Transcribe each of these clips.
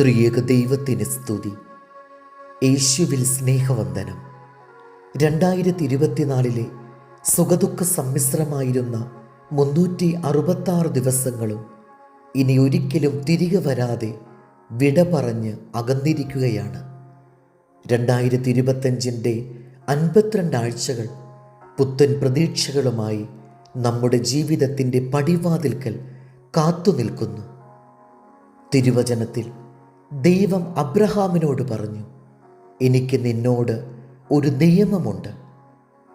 ത്രിയേക ദൈവത്തിന് സ്തുതി. യേശുവിൽ സ്നേഹവന്ദനം. രണ്ടായിരത്തി ഇരുപത്തിനാലിലെ സുഖദുഃഖ സമ്മിശ്രമായിരുന്ന മുന്നൂറ്റി അറുപത്താറ് ദിവസങ്ങളും ഇനി ഒരിക്കലും തിരികെ വരാതെ വിട പറഞ്ഞ് അകന്നിരിക്കുകയാണ്. രണ്ടായിരത്തി ഇരുപത്തഞ്ചിന്റെ അൻപത്തിരണ്ട് ആഴ്ചകൾ പുത്തൻ പ്രതീക്ഷകളുമായി നമ്മുടെ ജീവിതത്തിന്റെ പടിവാതിൽക്കൽ കാത്തുനിൽക്കുന്നു. തിരുവചനത്തിൽ ദൈവം അബ്രഹാമിനോട് പറഞ്ഞു എനിക്ക് നിന്നോട് ഒരു നിയമമുണ്ട്.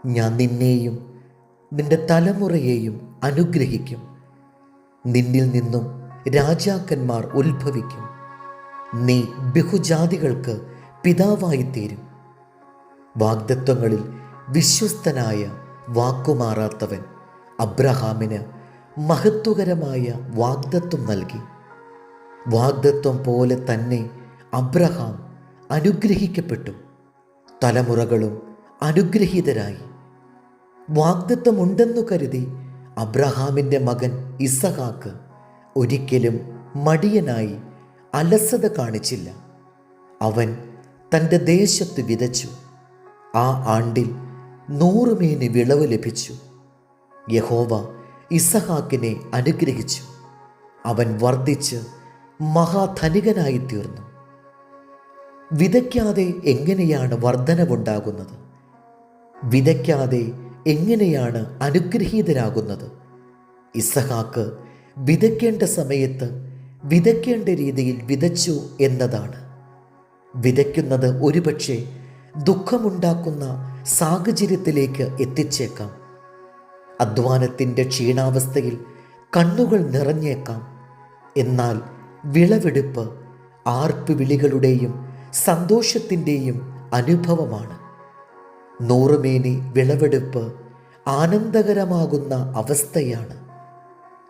ഞാൻ നിന്നെയും നിന്റെ തലമുറയെയും അനുഗ്രഹിക്കും. നിന്നിൽ നിന്നും രാജാക്കന്മാർ ഉത്ഭവിക്കും. നീ ബഹുജാതികൾക്ക് പിതാവായിത്തീരും. വാഗ്ദത്വങ്ങളിൽ വിശ്വസ്തനായ വാക്കുമാറാത്തവൻ അബ്രഹാമിന് മഹത്വകരമായ വാഗ്ദത്വം നൽകി. വാഗ്ദത്വം പോലെ തന്നെ അബ്രഹാം അനുഗ്രഹിക്കപ്പെട്ടു. തലമുറകളും അനുഗ്രഹീതരായി. വാഗ്ദത്വമുണ്ടെന്നു കരുതി അബ്രഹാമിന്റെ മകൻ ഇസഹാക്ക് ഒരിക്കലും മടിയനായി അലസത കാണിച്ചില്ല. അവൻ തന്റെ ദേശത്ത് വിതച്ചു. ആ ആണ്ടിൽ നൂറുമേന് വിളവ് ലഭിച്ചു. യഹോവ ഇസഹാക്കിനെ അനുഗ്രഹിച്ചു. അവൻ വർദ്ധിച്ച് മഹാധനികനായി തീർന്നു വിതയ്ക്കാതെ എങ്ങനെയാണ് വർധനവുണ്ടാകുന്നത്? വിതയ്ക്കാതെ എങ്ങനെയാണ് അനുഗ്രഹീതരാകുന്നത് ഇസഹാക്ക് വിതയ്ക്കേണ്ട സമയത്ത് വിതയ്ക്കേണ്ട രീതിയിൽ വിതച്ചു എന്നതാണ്. വിതയ്ക്കുന്നത് ഒരുപക്ഷെ ദുഃഖമുണ്ടാക്കുന്ന സാഹചര്യത്തിലേക്ക് എത്തിച്ചേക്കാം. അധ്വാനത്തിന്റെ ക്ഷീണാവസ്ഥയിൽ കണ്ണുകൾ നിറഞ്ഞേക്കാം. എന്നാൽ വിളവെടുപ്പ് ആർപ്പ് വിളികളുടെയും സന്തോഷത്തിന്റെയും അനുഭവമാണ്. നൂറുമേനി വിളവെടുപ്പ് ആനന്ദകരമാകുന്ന അവസ്ഥയാണ്.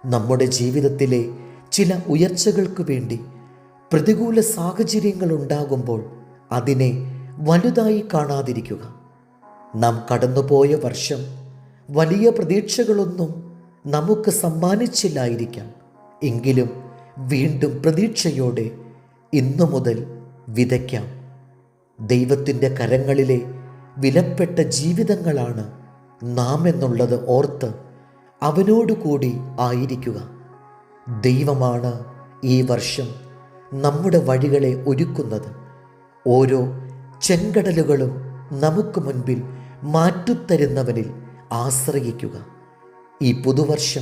നമ്മുടെ ജീവിതത്തിലെ ചില ഉയർച്ചകൾക്ക് വേണ്ടി പ്രതികൂല സാഹചര്യങ്ങൾ ഉണ്ടാകുമ്പോൾ അതിനെ വലുതായി കാണാതിരിക്കുക. നാം കടന്നുപോയ വർഷം വലിയ പ്രതീക്ഷകളൊന്നും നമുക്ക് സമ്മാനിച്ചില്ലായിരിക്കാം. എങ്കിലും വീണ്ടും പ്രതീക്ഷയോടെ ഇന്നു മുതൽ വിതയ്ക്കാം. ദൈവത്തിന്റെ കരങ്ങളിലെ വിലപ്പെട്ട ജീവിതങ്ങളാണ് നാം എന്നുള്ളത് ഓർത്ത് അവനോടുകൂടി ആയിരിക്കുക. ദൈവമാണ് ഈ വർഷം നമ്മുടെ വഴികളെ ഒരുക്കുന്നത്. ഓരോ ചെങ്കടലുകളും നമുക്ക് മുൻപിൽ മാറ്റിത്തരുന്നവനിൽ ആശ്രയിക്കുക. ഈ പുതുവർഷം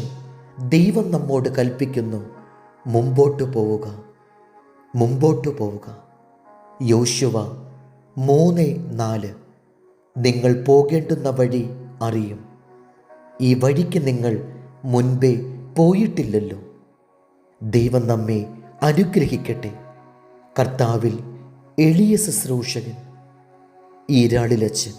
ദൈവം നമ്മോട് കൽപ്പിക്കുന്നു മുമ്പോട്ട് പോവുക. മുമ്പോട്ട് പോവുക. യോശുവ മൂന്ന് നാല്. നിങ്ങൾ പോകേണ്ടുന്ന വഴി അറിയും. ഈ വഴിക്ക് നിങ്ങൾ മുൻപേ പോയിട്ടില്ലല്ലോ. ദൈവം നമ്മെ അനുഗ്രഹിക്കട്ടെ. കർത്താവിൽ എളിയ ശുശ്രൂഷകൻ ഈരാളിലച്ചൻ